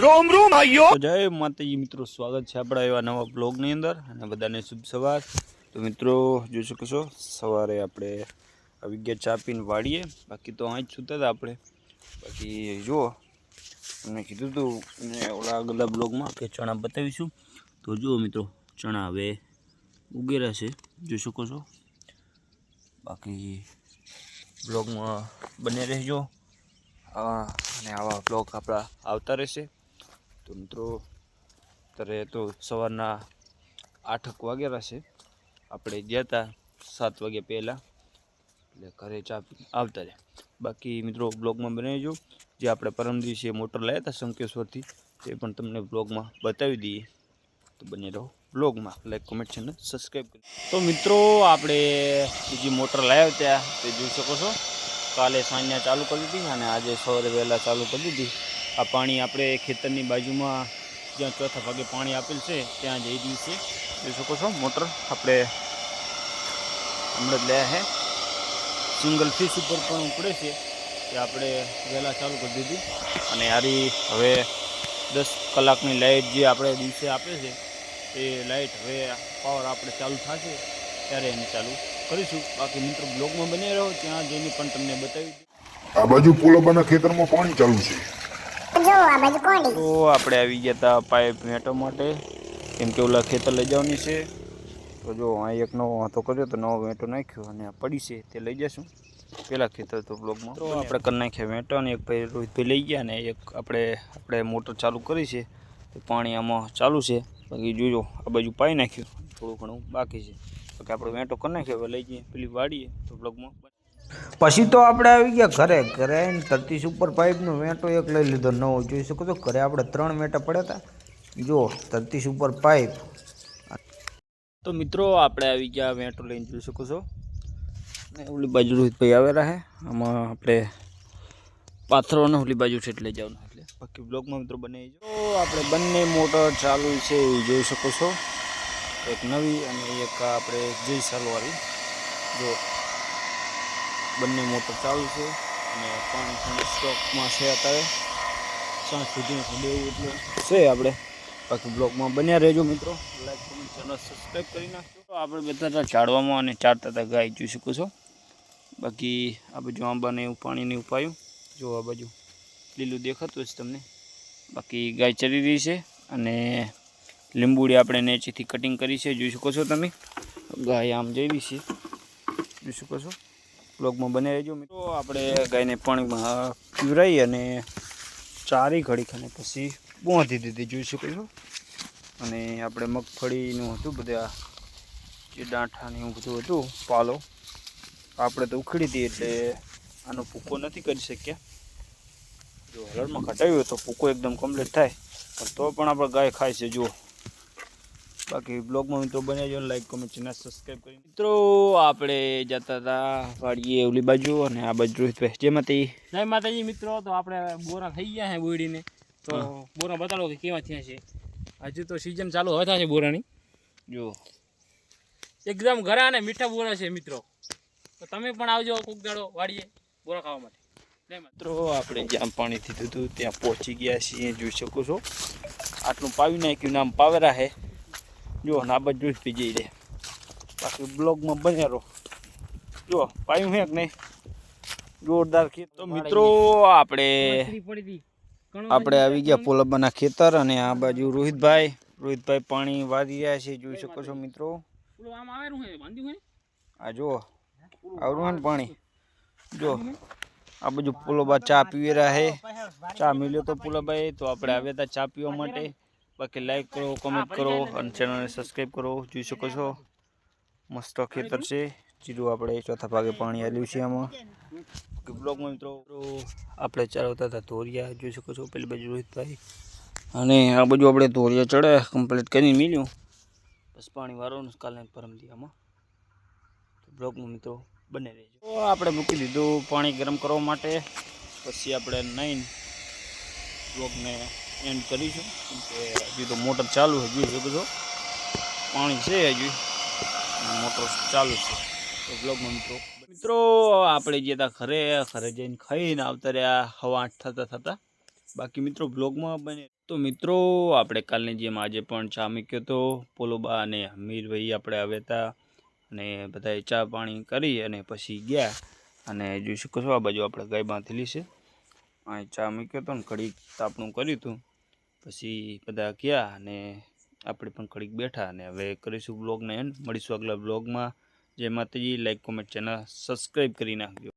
રોમ રોમ આયો. જય માતાજી મિત્રો, સ્વાગત છે આપણા એવા નવા બ્લોગની અંદર અને બધાને શુભ સવાર. તો મિત્રો, જોઈ શકો છો, સવારે આપણે આવી ગયા ચા પીને વાળીએ. બાકી તો અહીં જ સૂતા હતા આપણે. બાકી જુઓ, મેં કીધું હતું ને ઓલા આગલા બ્લોગમાં કે ચણા બતાવીશું. તો જુઓ મિત્રો, ચણા હવે ઉગેરા છે. જોઈ શકો છો. બાકી બ્લોગમાં બને રહેજો. અને આવા બ્લોગ આપણા આવતા રહેશે. તો મિત્રો, અત્યારે તો સવારના આઠક વાગ્યા છે. આપણે ગયા હતા સાત વાગ્યા પહેલાં. એટલે ઘરે ચા આવતા રહ્યા. બાકી મિત્રો, બ્લોગમાં બનાવીજો જે આપણે પરમ દિવસે મોટર લાવ્યા હતા શંકેશ્વરથી, તે પણ તમને બ્લોગમાં બતાવી દઈએ. તો બને રહો બ્લોગમાં. લાઈક કોમેન્ટ છે ને સબસ્ક્રાઈબ કરી. તો મિત્રો, આપણે બીજી મોટર લાવ્યા ત્યાં, તે જોઈ શકો છો. કાલે સાંજના ચાલુ કરી દીધી અને આજે સવારે વહેલા ચાલુ કરી દીધી. આ પાણી આપણે ખેતરની બાજુમાં જ્યાં ચોથા ભાગે પાણી આપેલ છે, ત્યાં જઈ રહ્યું છે. જોઈ શકો છો, મોટર આપણે હમણાં જ લે છે સિંગલ ફીસ ઉપર પણ ઉપડે છે તે આપણે વહેલા ચાલુ કરી દીધી. અને આરી હવે દસ કલાકની લાઇટ જે આપણે દિવસે આપે છે, એ લાઇટ હવે પાવર આપણે ચાલુ થશે, ત્યારે એને ચાલુ કરીશું. બાકી મિત્રો, બ્લોગમાં બની રહ્યો ત્યાં જઈને પણ તમને બતાવી આ બાજુ પુલોબાના ખેતરમાં પાણી ચાલુ છે. જો આ બાજુ કોડી તો આપણે આવી ગયા હતા પાઇપ મેટો માટે. કેમ કે ઓલા ખેતર લઈ જવાની છે. તો જો અહીં એક નવો વાંધો કર્યો તો નવો વેંટો નાખ્યો અને આ પડી છે તે લઈ જશું. પેલા ખેતર તો બ્લોગમાં તો આપણે કરી નાખ્યા મેટો અને એક ભાઈ રોહિતભાઈ લઈ ગયા ને એક આપણે આપણે મોટર ચાલુ કરી છે. તો પાણી આમાં ચાલુ છે. બાકી જોજો આ બાજુ પાઈ નાખ્યું. થોડું ઘણું બાકી છે. બાકી આપણે વેંટો કરી નાખ્યો હવે લઈ જઈએ. પેલી વાડીએ તો બ્લોગમાં પછી તો આપણે આવી ગયા ઘરે ઘરે ધરતી સુપર પાઇપનો વેંટો એક લઈ લીધો, નવો જોઈ શકો છો. ઘરે આપણે ત્રણ વેંટા પડ્યા હતા જો ધરતી સુપર પાઇપ તો મિત્રો, આપણે આવી ગયા વેંટો લઈને જોઈ શકો છો. ઓલી બાજુ રોહિતભાઈ આવેલા છે આમાં આપણે પાથરોને ઓલી બાજુ છે એટલે જવાનું. એટલે બાકી બ્લોગમાં મિત્રો બને જો આપણે બંને મોટર ચાલુ છે, એ જોઈ શકો છો. એક નવી અને એક આપણે જય સાલવાળી. જો બંને મોટર ચાલુ છે અને પાણી પણ સ્ટોકમાં છે અત્યારે. સાંજ સુધી દેવું એટલે છે આપણે. બાકી બ્લોગમાં બન્યા રહેજો મિત્રો. લાઈક કમેન્ટ ચેનલ સબસ્ક્રાઈબ કરી નાખજો. આપણે બધા ઝાડવામાં અને ચારતા હતા ગાય જોઈ શકો છો. બાકી આ બાજુ આંબાને એવું પાણીને ઉપાયું જો આ બાજુ લીલું દેખાતું હશે તમને. બાકી ગાય ચરી રહી છે અને લીંબુડી આપણે નેચેથી કટિંગ કરી છે. જોઈ શકો છો તમે. ગાય આમ જઈ રહી છે. જોઈ શકો છો. બ્લોગમાં બને રહેજો મિત્રો. આપણે ગાયને પાણીમાં પીવરાઈ અને ચારી ઘડી અને પછી બોંધી દીધી, જોઈ શકો અને આપણે મગફળીનું હતું બધા, જે દાંઠાને એવું બધું હતું, પાલો. આપણે તો ઉખડી હતી એટલે આનો ભૂકો નથી કરી શક્યા. જો હલરમાં ઘટાવ્યું તો ભૂકો એકદમ કમ્પ્લીટ થાય. પણ તો પણ આપણે ગાય ખાય છે, જુઓ. બાકી બ્લોગમાં મિત્રો બને જો લાઈક કોમેન્ટ ચેનલ સબસ્ક્રાઈબ કરી મિત્રો આપણે જતા હતા વાડીએ ઓલી બાજુ અને આ બાજુ રોહિતભાઈ જેમાંથી જય માતાજી. મિત્રો તો આપણે બોરા થઈ ગયા છે બોડીને. તો બોરા બતાડો કે કેવા થયા છે. હજુ તો સિઝન ચાલુ હવે થશે બોરાની. જો. એકદમ ઘરા અને મીઠા બોરા છે મિત્રો. તો તમે પણ આવજો કોક દાડો વાડીએ બોરા ખાવા માટે. મિત્રો આપણે જ્યાં પાણીથી દીધું ત્યાં પહોંચી ગયા છીએ જોઈ શકો છો. આટલું પાવી નાખ્યું નામ પાવેરા હે. જો નાબદ જોઈ પી જઈ રે. બાકી બ્લોગમાં બન્યા રહો જો, પાયું હે કે નહીં? જોરદાર ખેત. તો મિત્રો, આપણે આપણે આવી ગયા પોલબાના ખેતર અને આ બાજુ રોહિતભાઈ. રોહિતભાઈ પાણી વારી રહ્યા છે, જોઈ શકો છો મિત્રો. આ જુઓ આવરું ને પાણી? જો, આ બાજુ પુલોબા ચા પીવી રહ્યા છે ચા મિલ્યો તો પુલાભાઈ તો આપણે આવ્યા હતા ચા પીવા માટે. બાકી લાઈક કરો કોમેન્ટ કરો અને ચેનલને સબસ્ક્રાઈબ કરો. જોઈ શકો છો. મસ્ત ખેતર છે. જીરું આપણે ચોથા ભાગે પાણી આવ્યું છે આમાં. બ્લોગમાં મિત્રો આપણે ચડાવતા હતા ધોરિયા. જોઈ શકો છો પેલી બાજુ રોહિતભાઈ. અને આ બાજુ આપણે ધોરિયા ચડ્યા કમ્પ્લીટ કરીને મિલ્યું. બસ પાણી વાળવાનું કાલે પરમથી આમાં તો બ્લોગમાં મિત્રો બને રહેજો. તો આપણે મૂકી દીધું પાણી ગરમ કરવા માટે. પછી આપણે નાઈન બ્લોગને એન્ડ કરીશું. કે હજી તો મોટર ચાલુ છે શકો છો. પાણી છે હજી. મોટર ચાલુ છે. તો બ્લોગમાં મિત્રો. મિત્રો, આપણે જે હતા ઘરે. ઘરે જઈને ખાઈને આવતા રહ્યા. હવા આઠ થતા. થતા બાકી મિત્રો બ્લોગમાં બને. તો મિત્રો, આપણે કાલની જેમ આજે પણ ચા મૂક્યો તો પોલોબા અને હમીરભાઈ આપણે આવ્યા હતા અને બધાએ ચા પાણી કરી અને પછી ગયા. અને જોઈ શકો છો, આ બાજુ આપણે ગાય બાંધેલી છે. અહીં ચા મૂક્યો હતો ને ઘડીક તાપણું કર્યું હતું. પછી બધા ગયા અને આપણે પણ ઘડીક બેઠા અને હવે કરીશું બ્લોગને એન્ડ મળીશું આગલા બ્લોગમાં જય માતાજી લાઈક કોમેન્ટ ચેનલ સબસ્ક્રાઈબ કરી નાખજો.